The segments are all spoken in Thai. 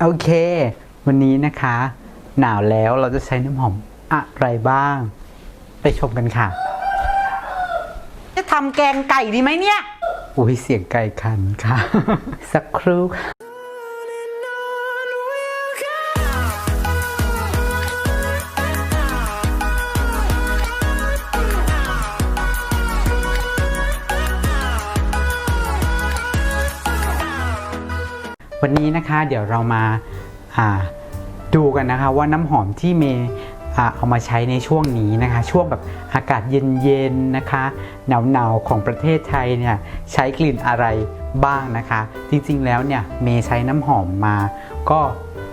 โอเค วันนี้นะคะ หนาวแล้วเราจะใช้น้ำหอมอะไรบ้าง ไปชมกันค่ะ จะทำแกงไก่ดีไหมเนี่ย อุ้ยเสียงไก่คันค่ะ สักครู่ค่ะ วันนี้นะคะเดี๋ยวเรามาาดูกันนะคะว่าน้ำหอมที่เมย์เอามาใช้ในช่วงนี้นะคะ ช่วงแบบอากาศเย็นๆนะคะหนาวๆของประเทศไทยเนี่ยใช้กลิ่นอะไรบ้างนะคะ จริงๆแล้วเนี่ยเมย์ใช้น้ำหอมมาก็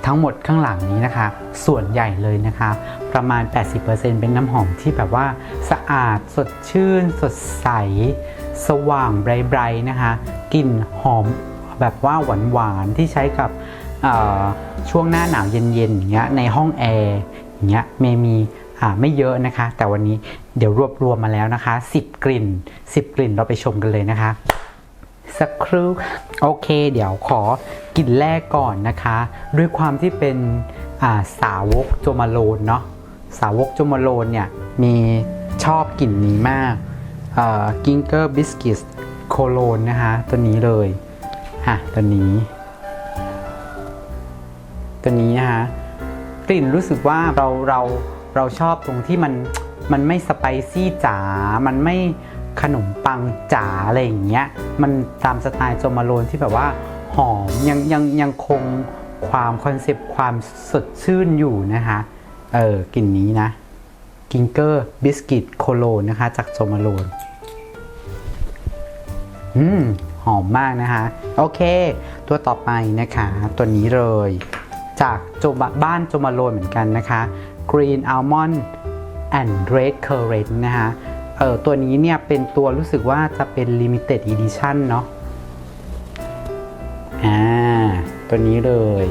ทั้งหมดข้างหลังนี้นะคะ ส่วนใหญ่เลยนะคะ ประมาณ 80%เป็นน้ำหอมที่แบบว่าสะอาดสดชื่น สดใส สว่างไบรท์ๆนะคะกลิ่นหอม แบบว่าหวานๆที่ใช้กับช่วงหน้าหนาวเย็นๆอย่างเงี้ยในห้องแอร์อย่างเงี้ยเมมีไม่เยอะนะคะ แต่วันนี้เดี๋ยวรวบรวมมาแล้วนะคะ 10 กลิ่น 10 กลิ่นเราไปชมกันเลยนะคะ สักครู่โอเค เดี๋ยวขอกลิ่นแรกก่อนนะคะ ด้วยความที่เป็นาสาวกโจมาโลนเนาะสาวกโจมาโลนเนี่ยมีชอบกลิ่นนี้มากกิงเกอร์บิสกิสโคโลนนะคะ ตัวนี้เลย อะตัวนี้ ตัวนี้นะคะกลิ่นรู้สึกว่าเราเราเราชอบตรงที่มันมันไม่สไปซี่จ๋า มันไม่ขนมปังจ๋าอะไรอย่างเงี้ย มันตามสไตล์โจมาโลนที่แบบว่าหอมยังยังยังคงความคอนเซปต์ความสดชื่นอยู่นะคะ เออกลิ่นนี้นะกิงเกอร์บิสกิตโคโลนนะคะ จากโจมาโลนอืม หอมมากนะคะ โอเค ตัวต่อไปนะคะ ตัวนี้เลย จากโจบบ้านโจมาโลนเหมือนกันนะคะ Green Almond and Red Currant นะคะเออตัวนี้เนี่ยเป็นตัวรู้สึกว่าจะเป็น Limited Edition เนาะอ่าตัวนี้เลย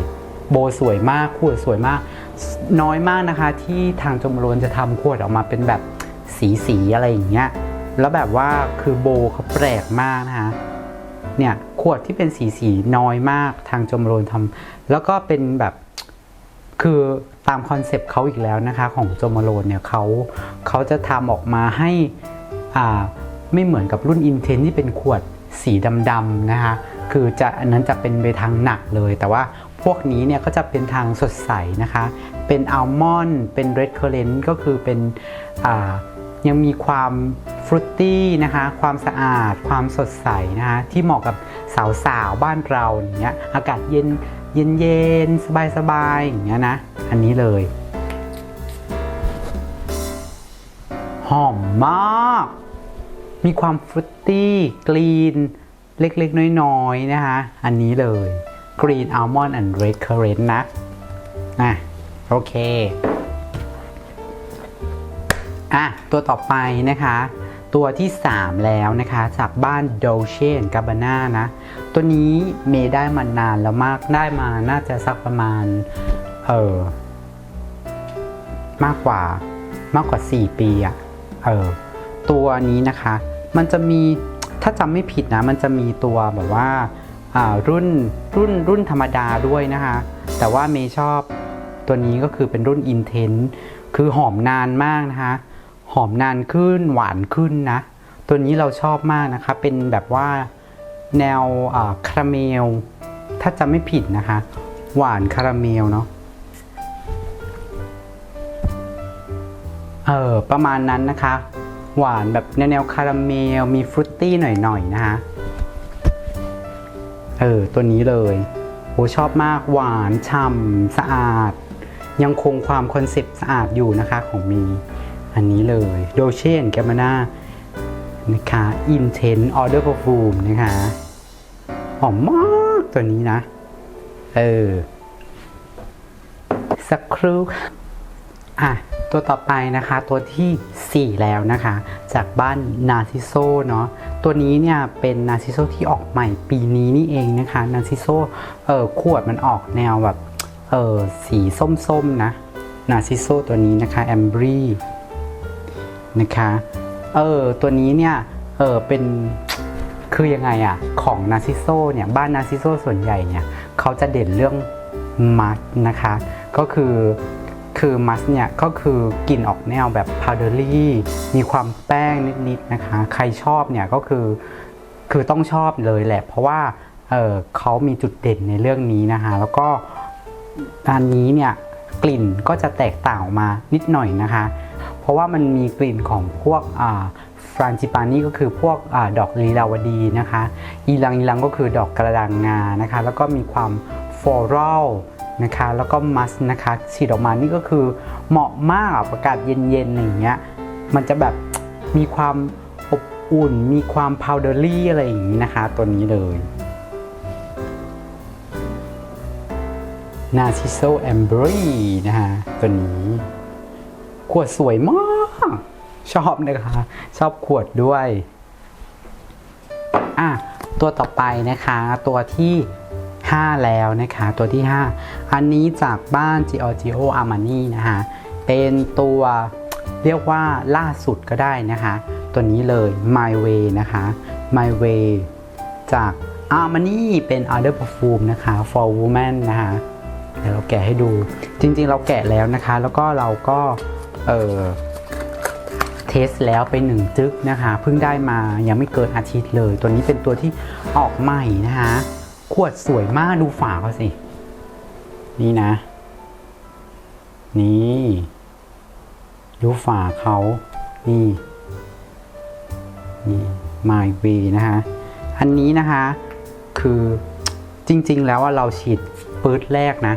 โบสวยมากขวดสวยมาก น้อยมากนะคะ ที่ทางโจมาโลนจะทำขวดออกมาเป็นแบบสีสีๆอะไรอย่างเงี้ยแล้วแบบว่าคือโบเขาแปลกมากนะคะ เนี่ยขวดที่เป็นสีสีน้อยมากทางจมโรนทำแล้วก็เป็นแบบคือตามคอนเซปต์เขาอีกแล้วนะคะ ของจมโรนเนี่ยเขาเขาจะทำออกมาให้อ่าไม่เหมือนกับรุ่นอินเทนที่เป็นขวดสีดำๆนะคะ คือจะอันนั้นจะเป็นไปทางหนักเลย แต่ว่าพวกนี้เนี่ยก็จะเป็นทางสดใสนะคะ เป็นอัลมอนด์เป็นเรดเคอร์เรนต์ก็คือเป็นอ่า ยังมีความฟรุตตี้นะคะความสะอาด ความสดใสนะคะที่เหมาะกับสาวๆบ้านเราอย่างเงี้ยอากาศเย็นเย็นเย็นสบายสบายอย่างเงี้ยนะ อันนี้เลย หอมมาก มีความฟรุตตี้กรีน เล็กๆ น้อยๆ นะคะอันนี้เลย Green Almond and Red Currant นะอะโอเค อะตัวต่อไปนะคะ ตัวที่ 3 แล้วนะคะ จากบ้าน Dolce Gabbana นะ ตัวนี้เมย์ได้มานานแล้วมากได้มาน่าจะสักประมาณ เออมากกว่ามากกว่า 4 ปีอะเออตัวนี้นะคะ มันจะมีถ้าจำไม่ผิดนะ มันจะมีตัวแบบว่าอ่ารุ่นรุ่นรุ่นธรรมดาด้วยนะคะ แต่ว่าเมย์ชอบตัวนี้ก็คือเป็นรุ่น Intense คือหอมนานมากนะคะ หอมนานขึ้นหวานขึ้นนะ ตัวนี้เราชอบมากนะคะ เป็นแบบว่าแนวคาราเมล ถ้าจำไม่ผิดนะคะ หวานคาราเมลเนาะเออประมาณนั้นนะคะ หวานแบบแนวคาราเมล มีฟรุตตี้หน่อยๆนะคะเออตัวนี้เลยโหชอบมากหวานฉ่ำสะอาด ยังคงความคอนเซปต์สะอาดอยู่นะคะของมี อันนี้เลยโดเชนแกม a นานะคะ Intense Order Perfume นะคะหอมมากตัวนี้นะ เออ สักครู่ค่ะอะ ตัวต่อไปนะคะ ตัวทีสี่ 4 แล้วนะคะ จากบ้านนาซิโซเนาะตัวนี้เนี่ยเป็นนาซิโซที่ออกใหม่ปีนี้นี่เองนะคะนาซิโซเออขวดมันออกแนวแบบ เออสีส้มๆนะนาซิโซตัวนี้นะคะแอมบรี นะคะเออตัวนี้เนี่ยเออเป็นคือยังไงอะของนาซิโซเนี่ยบ้านนาซิโซส่วนใหญ่เนี่ยเขาจะเด่นเรื่องมัสนะคะก็คือคือมัสเนี่ยก็คือกลิ่นออกแนวแบบพาวเดอรี่มีความแป้งนิดๆนะคะ ใครชอบเนี่ยก็คือคือต้องชอบเลยแหละ เพราะว่าเออเขามีจุดเด่นในเรื่องนี้นะคะ แล้วก็อันนี้เนี่ยกลิ่นก็จะแตกต่างออกมานิดหน่อยนะคะ ราะว่ามันมีกลิ่นของพวกฟรานจิปานี่ก็คือพวกอดอกลีลาวดีนะคะอีลังอีลังก็คือดอกกระดังงานะคะ แล้วก็มีความฟลอรัลนะคะแล้วก็มัสนะคะฉีดออกมานี่ก็คือเหมาะมากอากาศเย็นๆอย่างเงี้ยมันจะแบบมีความอบอุ่น มีความพาวเดอรี่อะไรอย่างนี้นะคะ ตัวนี้เลย Narciso Ambery นะคะตัวนี้ ขวดสวยมาก ชอบนะคะ ชอบขวดด้วย อะ ตัวต่อไปนะคะ ตัวที่ 5 แล้วนะคะ ตัวที่ 5 อันนี้จากบ้าน Giorgio Armani นะคะ เป็นตัวเรียกว่าล่าสุดก็ได้นะคะ ตัวนี้เลย My Way นะคะ My Way จาก Armani เป็น Other Perfume นะคะ for Women นะคะ เดี๋ยวเราแกะให้ดู จริงๆ เราแกะแล้วนะคะ แล้วก็เราก็ เออเทสแล้วไปหนึ่งจึ๊กนะคะเพิ่งได้มายังไม่เกินอาทิตย์เลย ตัวนี้เป็นตัวที่ออกใหม่นะคะขวดสวยมากดูฝาเขาสิ นี่นะ นี่ ดูฝาเขานี่ นี่ My Way นะคะอันนี้นะคะคือจริง ๆ แล้วว่าเราฉีดปื๊ดแรกนะ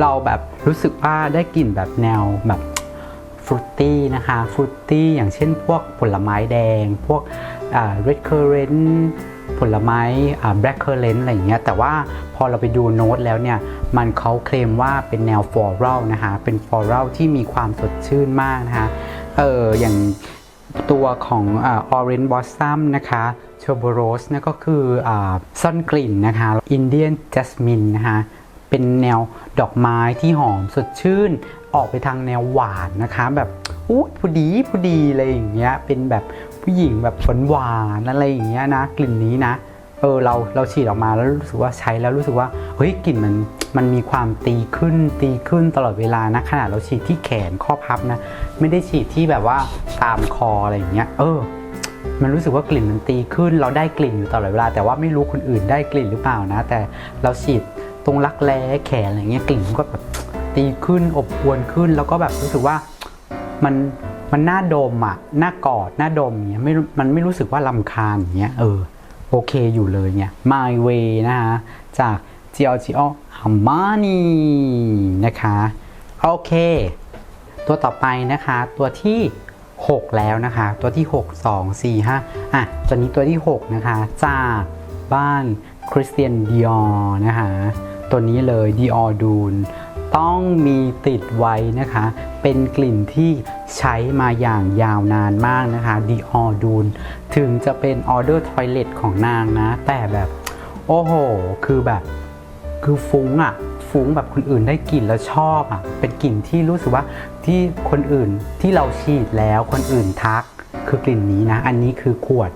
เราแบบ รู้สึกว่าได้กลิ่นแบบแนวแบบฟรุตตี้นะคะฟรุตตี้อย่างเช่นพวกผลไม้แดง พวกอ่า red currant ผลไม้อ่า black currant อะไรอย่างเงี้ยแต่ว่าพอเราไปดูโน้ตแล้วเนี่ย มันเขาเคลมว่าเป็นแนว floral นะคะเป็น floral ที่มีความสดชื่นมากนะคะเอออย่างตัวของอ่า orange blossom นะคะ t u b e r o s e นะก็คืออาซ่อนกลิ่นนะคะ Indian jasmine นะคะ เป็นแนวดอกไม้ที่หอมสดชื่น ออกไปทางแนวหวานนะคะแบบอู้พอดีพอดีอะไรอย่างเงี้ยเป็นแบบผู้หญิงแบบหวานหวานอะไรอย่างเงี้ยนะ กลิ่นนี้นะเออเราเราฉีดออกมาแล้วรู้สึกว่าใช้แล้วรู้สึกว่าเฮ้ยกลิ่นมันมันมีความตีขึ้นตีขึ้นตลอดเวลานะขนาดเราฉีดที่แขนข้อพับนะ ไม่ได้ฉีดที่แบบว่าตามคออะไรอย่างเงี้ยเออ มันรู้สึกว่ากลิ่นมันตีขึ้น เราได้กลิ่นอยู่ตลอดเวลา แต่ว่าไม่รู้คนอื่นได้กลิ่นหรือเปล่านะ แต่เราฉีด ตรงรักแร้แขนอะไรเงี้ยกลิ่นมันก็แบบตีขึ้นอบอวนขึ้น แล้วก็แบบรู้สึกว่ามันมันน่าดมอะน่ากอดน่าดมเงี้ยไม่รู้มันไม่รู้สึกว่าลำคาญอย่างเงี้ยเออโอเคอยู่เลยเนี่ย My Way นะคะจาก g i o g i o Armani นะคะ โอเค ตัวต่อไปนะคะ ตัวที่ 6 แล้วนะคะ ตัวที่ 6 2 4 5อะตัวนี้ตัวที่ 6 นะคะ จากบ้านคริสเตียนดิออนะคะ ตัวนี้เลยดิออดูนต้องมีติดไว้นะคะ เป็นกลิ่นที่ใช้มาอย่างยาวนานมากนะคะดิออดูนถึงจะเป็นออเดอร์ทอยเลทของนางนะ แต่แบบโอ้โห คือแบบคือฟุ้งอะฟุ้งแบบคนอื่นได้กลิ่นแล้วชอบอะเป็นกลิ่นที่รู้สึกว่าที่คนอื่นที่เราฉีดแล้วคนอื่นทัก คือกลิ่นนี้นะ อันนี้คือขวด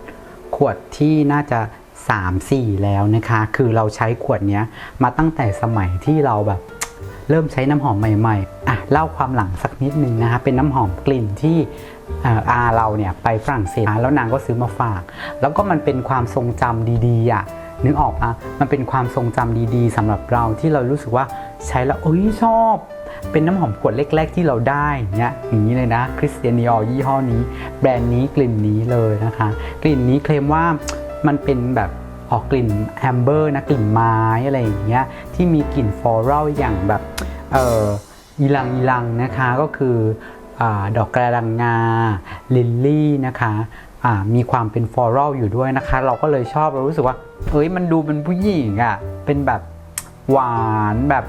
ขวดที่น่าจะ 3 4 แล้วนะคะ คือเราใช้ขวดนี้มาตั้งแต่สมัยที่เราแบบเริ่มใช้น้ำหอมใหม่ๆ อะเล่าความหลังสักนิดนึงนะคะเป็นน้ำหอมกลิ่นที่อาเราเนี่ยไปฝรั่งเศสแล้วนางก็ซื้อมาฝาก แล้วก็มันเป็นความทรงจำดีๆอะนึกออกปะมันเป็นความทรงจำดีๆสำหรับเราที่เรารู้สึกว่าใช้แล้วเอ้ยชอบ เป็นน้ำหอมขวดเล็ก ๆ ที่เราได้เงี้ยอย่างนี้เลยนะคริสเตียน i อยี่ห้อนี้ แบรนด์นี้กลิ่นนี้เลยนะคะ กลิ่นนี้เคลมว่า มันเป็นแบบออกกลิ่นแอมเบอร์นะกลิ่นไม้อะไรอย่างเงี้ยที่มีกลิ่นฟลอรัลอย่างแบบเอออีลังอีลังนะคะก็คืออดอกกระดังงาลิลลี่นะคะมีความเป็นฟลอรัลอยู่ด้วยนะคะ เราก็เลยชอบเรารู้สึกว่า เอ้ยมันดูเป็นผู้หญิงอะ่ะเป็นแบบหวานแบบ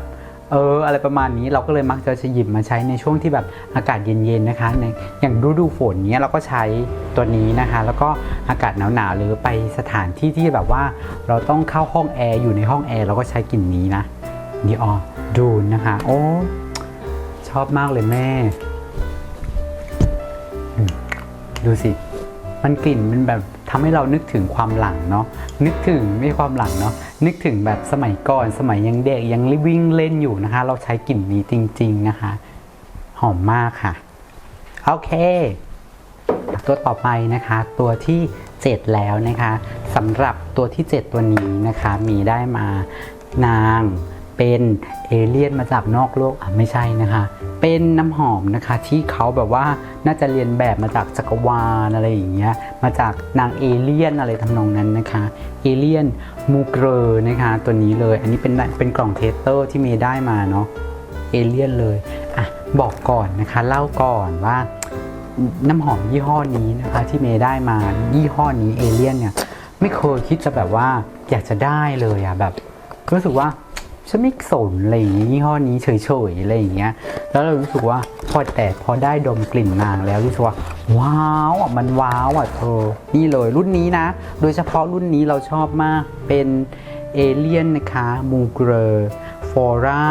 เอออะไรประมาณนี้เราก็เลยมักจะหยิบมาใช้ในช่วงที่แบบอากาศเย็นๆนะคะในอย่างฤดูฝนเนี้ยเราก็ใช้ตัวนี้นะคะ แล้วก็อากาศหนาวๆหรือไปสถานที่ที่แบบว่า เราต้องเข้าห้องแอร์อยู่ในห้องแอร์เราก็ใช้กลิ่นนี้นะดีออดูนนะคะ โอ้ชอบมากเลยแม่ ดูสิ มันกลิ่นมันแบบ ธำให้เรานึกถึงความหลังเนาะนึกถึงไม่ความหลังเนาะนึกถึงแบบสมัยก่อนสมัยยังเด็กยังวิ่งเล่นอยู่นะคะ เราใช้กลิ่นนี้จริง ๆนะคะ หอมมากค่ะ โอเค ตัวต่อไปนะคะ ตัวที่ 7 แล้วนะคะสำหรับตัวที่ 7 ตัวนี้นะคะ มีได้มานาง เป็นเอเลี่ยนมาจากนอกโลกอะไม่ใช่นะคะ เป็นน้ำหอมนะคะที่เขาแบบว่าน่าจะเรียนแบบมาจากจักรวาลอะไรอย่างเงี้ยมาจากนางเอเลี่ยนอะไรทำนองนั้นนะคะเอเลี่ยนมูเกรอนะคะตัวนี้เลย อันนี้เป็นเป็นกล่องเทสเตอร์ที่เมย์ได้มาเนาะเอเลี่ยนเลยอะบอกก่อนนะคะ เล่าก่อนว่าน้ำหอมยี่ห้อนี้นะคะที่เมย์ได้มายี่ห้อนี้เอเลี่ยนเนี่ยไม่เคยคิดจะแบบว่าอยากจะได้เลยอะแบบรู้สึกว่า ฉันไม่สนอะไรอย่างงี้ยี่ห้อนี้เฉยๆอะไรอย่างเงี้ย แล้วเรารู้สึกว่าพอแต่พอได้ดมกลิ่นนางแล้วรู้สึกว่า ว้าวอะมันว้าวอะเธอนี่เลยรุ่นนี้นะ โดยเฉพาะรุ่นนี้เราชอบมากเป็นเอเลียนนะคะมูเกรฟอร่า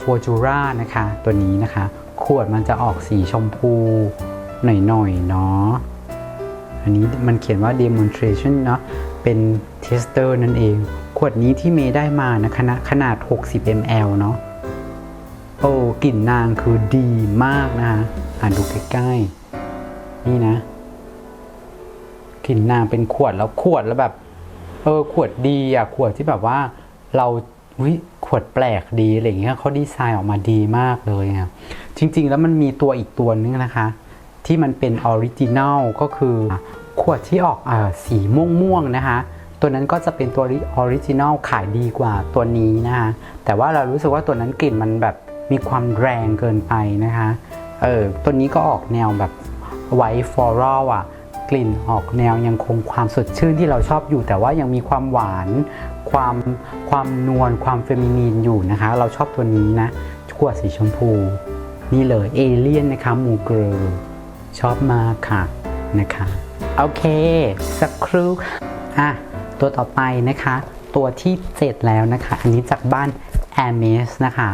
ฟอจูรานะคะ ตัวนี้นะคะ ขวดมันจะออกสีชมพูหน่อยๆเนาะอันนี้มันเขียนว่า demonstration เนาะเป็น tester นั่นเอง ขวดนี้ที่เมย์ได้มานะขนาดขนาด 60 ml เนาะโอ้กลิ่นนางคือดีมากนะคะอ่านดูใกล้ๆ นี่นะกลิ่นนางเป็นขวดแล้วขวดแล้วแบบ เออขวดดีอะขวดที่แบบว่าเราวิขวดแปลกดีอะไรเงี้ยเขาดีไซน์ออกมาดีมากเลยอะจริง ๆ แล้วมันมีตัวอีกตัวนึงนะคะ ที่มันเป็นออริจินัลก็คือขวดที่ออกอสีม่วงๆนะคะ ตัวนั้นก็จะเป็นตัวออริจินัลขายดีกว่าตัวนี้นะคะแต่ว่าเรารู้สึกว่าตัวนั้นกลิ่นมันแบบมีความแรงเกินไปนะคะเออตัวนี้ก็ออกแนวแบบไวท์ฟลอรัลอะกลิ่นออกแนวยังคงความสดชื่นที่เราชอบอยู่ แต่ว่ายังมีความหวานความความนวลความเฟมินีนอยู่นะคะ เราชอบตัวนี้นะขวดสีชมพู นี่เลยเอเลียนนะคะมูเกรอชอบมากค่ะนะคะ โอเค สักครู่อะ ตัวต่อไปนะคะ ตัวที่ 7 แล้วนะคะ อันนี้จากบ้าน a m e s นะคะ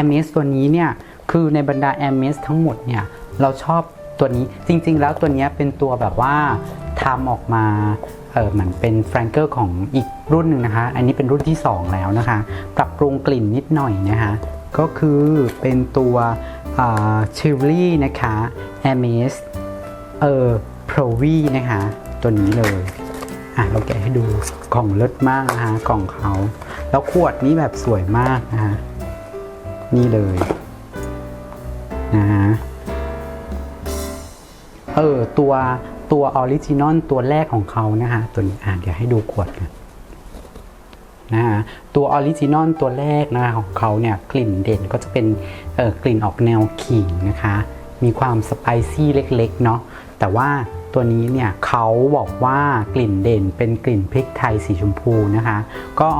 a m e s ตัวนี้เนี่ย คือในบรรดา a m e s ทั้งหมดเนี่ย เราชอบตัวนี้จริง ๆ แล้วตัวนี้เป็นตัวแบบว่าทำออกมาเออเหมือนเป็นแฟรงเกอร์ของอีกรุ่นหนึ่งนะคะ อันนี้เป็นรุ่นที่ 2 แล้วนะคะ ปรับปรุงกลิ่นนิดหน่อยนะคะ ก็คือเป็นตัวชิลลี่นะคะ a m e s เออ Pro V นะคะ ตัวนี้เลย อะเราแกะให้ดูกล่องเลิศมากนะคะกล่องเขา แล้วขวดนี้แบบสวยมากนะคะนี่เลยนะฮะเออตัวตัวออริจินอลตัวแรกของเขานะคะตัวนี้อะเดี๋ยวให้ดูขวดกันนะฮะตัวออริจินอลตัวแรกนะะของเขาเนี่ยกลิ่นเด่นก็จะเป็นเออกลิ่นออกแนวขิงนะคะ มีความสไปซี่เล็กๆเนาะแต่ว่า ตัวนี้เนี่ยเขาบอกว่ากลิ่นเด่นเป็นกลิ่นพริกไทยสีชมพูนะคะ ก็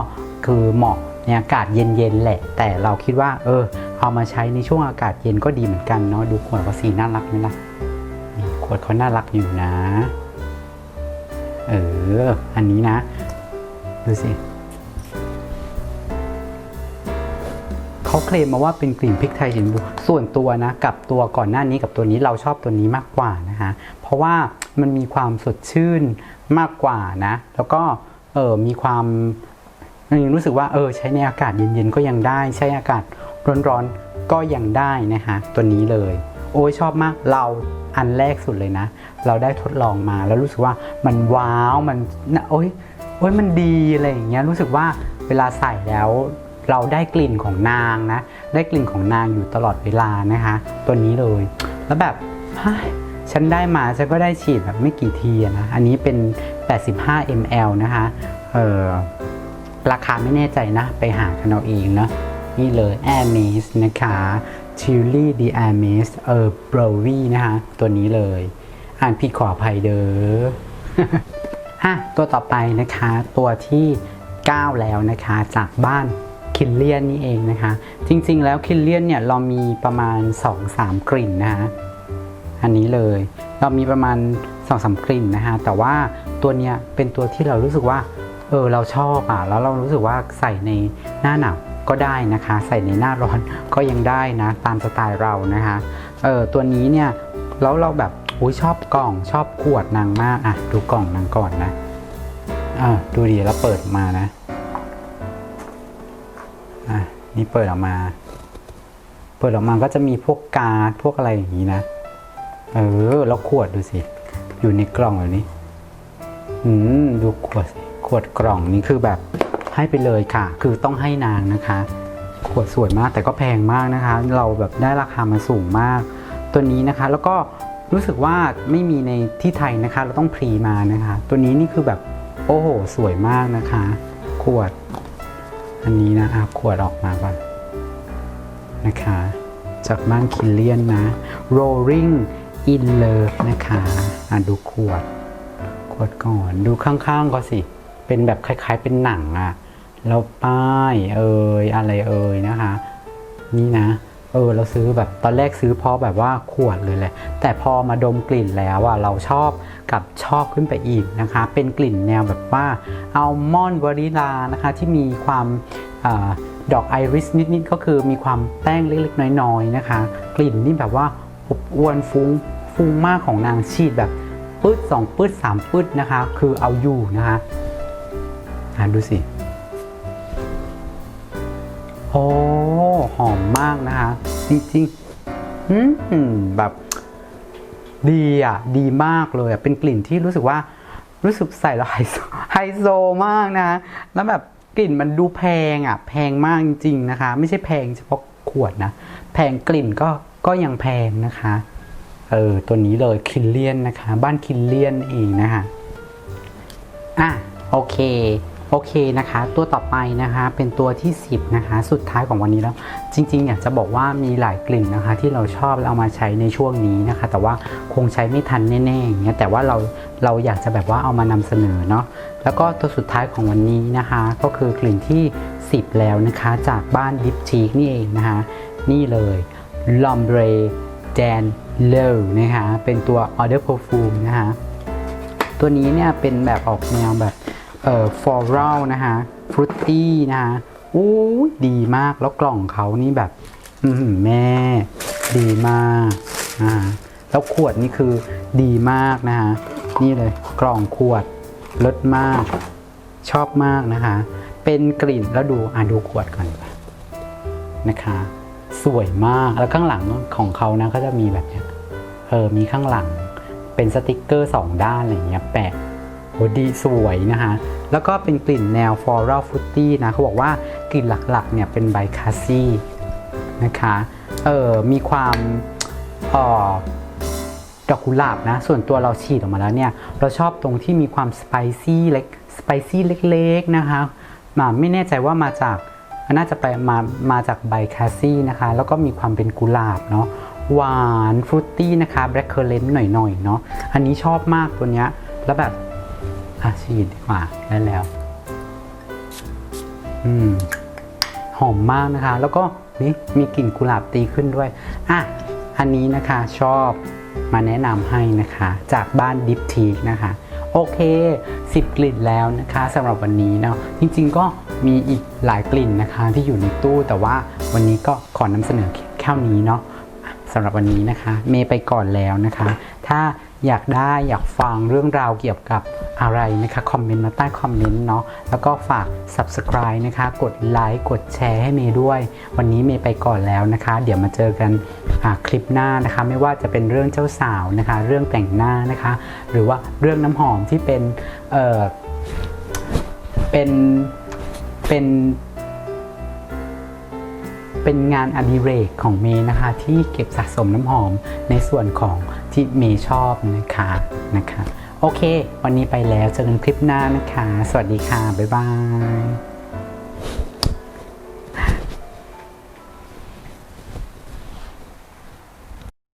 คือเหมาะในอากาศเย็นๆแหละ แต่เราคิดว่า เออ เอามาใช้ในช่วงอากาศเย็นก็ดีเหมือนกันเนาะดูขวดเขาสีน่ารักไหมล่ะขวดเขาน่ารักอยู่นะ เออ อันนี้นะ ดูสิเขาเคลมมาว่าเป็นกลิ่นพริกไทยสีชมพูส่วนตัวนะ กับตัวก่อนหน้านี้กับตัวนี้เราชอบตัวนี้มากกว่านะคะ เพราะว่า มันมีความสดชื่นมากกว่านะ แล้วก็เออมีความยังรู้สึกว่าเออใช้ในอากาศเย็นๆก็ยังได้ ใช้อากาศร้อนๆก็ยังได้นะคะตัวนี้เลย โอ้ยชอบมากเราอันแรกสุดเลยนะ เราได้ทดลองมาแล้วรู้สึกว่ามันว้าวมันนะโอ้ยโอ้ยมันดีอะไรอย่างเงี้ยรู้สึกว่าเวลาใส่แล้วเราได้กลิ่นของนางนะ ได้กลิ่นของนางอยู่ตลอดเวลานะคะ ตัวนี้เลย แล้วแบบ ฉันได้มาฉันก็ได้ฉีดแบบไม่กี่ทีนะอันนี้เป็น 85 ml นะคะเออราคาไม่แน่ใจนะ ไปหากันเอาเองเนาะนี่เลย a m a z นะคะ Chili d a m a z เออ b r o w y นะคะ ตัวนี้เลย อ่านผิดขออภัยเด้ออะตัวต่อไปนะคะตัวที่ 9 แล้วนะคะจากบ้านคินเลียนนี่เองนะคะ จริงๆแล้วคินเลียนเนี่ยเรามีประมาณ 2-3 กลิ่นนะคะ อันนี้เลย เรามีประมาณ2-3สามกลิ่นนะคะแต่ว่าตัวเนี้ยเป็นตัวที่เรารู้สึกว่า เออเราชอบอะ แล้วเรารู้สึกว่าใส่ในหน้าหนาวก็ได้นะคะ ใส่ในหน้าร้อนก็ยังได้นะ ตามสไตล์เรานะคะ เออตัวนี้เนี่ยแล้วเราแบบอุ้ยชอบกล่องชอบขวดนางมากอะดูกล่องนางก่อนนะอ่าดูดีแล้วเปิดมานะอะนี่เปิดออกมา เปิดออกมาก็จะมีพวกการ์ดพวกอะไรอย่างนี้นะ เออ แล้วขวดดูสิ อยู่ในกล่องแบบนี้ อืม ดูขวดสิ ขวดกล่องนี้คือแบบให้ไปเลยค่ะ คือต้องให้นางนะคะ ขวดสวยมากแต่ก็แพงมากนะคะ เราแบบได้ราคามาสูงมาก ตัวนี้นะคะ แล้วก็รู้สึกว่าไม่มีในที่ไทยนะคะ เราต้องพรีมานะคะ ตัวนี้นี่คือแบบโอ้โห สวยมากนะคะ ขวด อันนี้นะอะขวดออกมาก่อนนะคะ จากบ้านคิลเลียนนะ Rolling in Love นะคะอะดูขวด ขวดก่อนดูข้างๆก็สิ เป็นแบบคล้าย ๆ เป็นหนังอะแล้วป้ายเอ่ยอะไรเอ่ยนะคะ นี่นะ เออเราซื้อแบบตอนแรกซื้อเพราะแบบว่าขวดเลยแหละ แต่พอมาดมกลิ่นแล้วอะเราชอบกับชอบขึ้นไปอีกนะคะ เป็นกลิ่นแนวแบบว่าอัลมอนด์วานิลานะคะที่มีความอดอกไอริสนิดๆก็คือมีความแป้งเล็กๆ น้อยๆนะคะ กลิ่นนี่แบบว่า อบอวนฟุ้งฟุ้งมากของนางฉีดแบบปืดสองปืดสามปืดนะคะ คือเอาอยู่นะคะอ่าดูสิโอ้หอมมากนะคะ จริงๆอืมแบบดีอะ ดีมากเลยอะ เป็นกลิ่นที่รู้สึกว่า รู้สึกใส่แล้วไฮโซไฮโซมากนะ แล้วแบบกลิ่นมันดูแพงอะ แพงมากจริงๆนะคะ ไม่ใช่แพงเฉพาะขวดนะ แพงกลิ่นก็ ก็ยังแพงนะคะเออตัวนี้เลยคินเลียนนะคะ บ้านคินเลียนเองนะคะอะโอเคโอเคนะคะ ตัวต่อไปนะคะเป็นตัวที่ 10 นะคะ สุดท้ายของวันนี้แล้ว จริงๆอยากจะบอกว่ามีหลายกลิ่นนะคะ ที่เราชอบแล้วเอามาใช้ในช่วงนี้นะคะ แต่ว่าคงใช้ไม่ทันแน่ๆอย่างเงี้ยแต่ว่าเราเราอยากจะแบบว่าเอามานำเสนอเนาะแล้วก็ตัวสุดท้ายของวันนี้นะคะ ก็คือกลิ่นที่ 10 แล้วนะคะ จากบ้านดิฟชีกนี่เองนะคะ นี่เลย ลอมเบรแดนเลวนะคะเป็นตัว Order Perfume นะคะตัวนี้เนี่ยเป็นแบบออกแนวแบบเอ่อฟลอรัลนะคะฟรุตตี้นะคะอู้ดีมากแล้วกล่องเขานี่แบบ อือหือแม่ ดีมากนะคะแล้วขวดนี่คือดีมากนะคะนี่เลยกล่องขวดเลิศมาก ชอบมากนะคะ เป็นกลิ่นแล้วดูอะดูขวดก่อนดีกว่านะคะ สวยมากแล้วข้างหลังของเขานะก็จะมีแบบเนี้ยเออมีข้างหลังเป็นสติกเกอร์ 2 ด้านอะไรเงี้ยแปะโหดีสวยนะคะ แล้วก็เป็นกลิ่นแนว floral fruity นะเขาบอกว่ากลิ่นหลักๆเนี่ยเป็นไบคาซี่นะคะเออมีความออดอกกุหลาบนะ ส่วนตัวเราฉีดออกมาแล้วเนี่ย เราชอบตรงที่มีความสไปซี่เล็กสไปซี่เล็กๆนะคะมาไม่แน่ใจว่ามาจาก น่าจะไปมามาจากใบคาซี่นะคะ แล้วก็มีความเป็นกุหลาบเนาะหวานฟรุตตี้นะคะแบล็คเคอร์เลนต์หน่อยๆเนาะอันนี้ชอบมากตัวเนี้ยแล้วแบบอะฉีดดีกว่าได้แล้วอืมหอมมากนะคะ แล้วก็นี่มีกลิ่นกุหลาบตีขึ้นด้วยอะอันนี้นะคะชอบมาแนะนำให้นะคะ จากบ้านดิฟทีกนะคะ โอเค 10 กลิ่นแล้วนะคะสำหรับวันนี้เนาะจริงๆก็ มีอีกหลายกลิ่นนะคะที่อยู่ในตู้ แต่ว่าวันนี้ก็ขอนำเสนอแค่นี้เนาะสำหรับวันนี้นะคะ เมย์ไปก่อนแล้วนะคะ ถ้าอยากได้อยากฟังเรื่องราวเกี่ยวกับอะไรนะคะ คอมเมนต์มาใต้คอมเมนต์เนาะแล้วก็ฝาก subscribe นะคะ กดไลค์กดแชร์ให้เมย์ด้วย วันนี้เมย์ไปก่อนแล้วนะคะ เดี๋ยวมาเจอกันคลิปหน้านะคะ ไม่ว่าจะเป็นเรื่องเจ้าสาวนะคะ เรื่องแต่งหน้านะคะ หรือว่าเรื่องน้ำหอมที่เป็นเออเป็น เป็น เป็นงานอดิเรกของเมย์นะคะ ที่เก็บสะสมน้ำหอมในส่วนของที่เมย์ชอบนะคะนะคะ โอเค วันนี้ไปแล้วเจอกันคลิปหน้านะคะ สวัสดีค่ะ บ๊ายบาย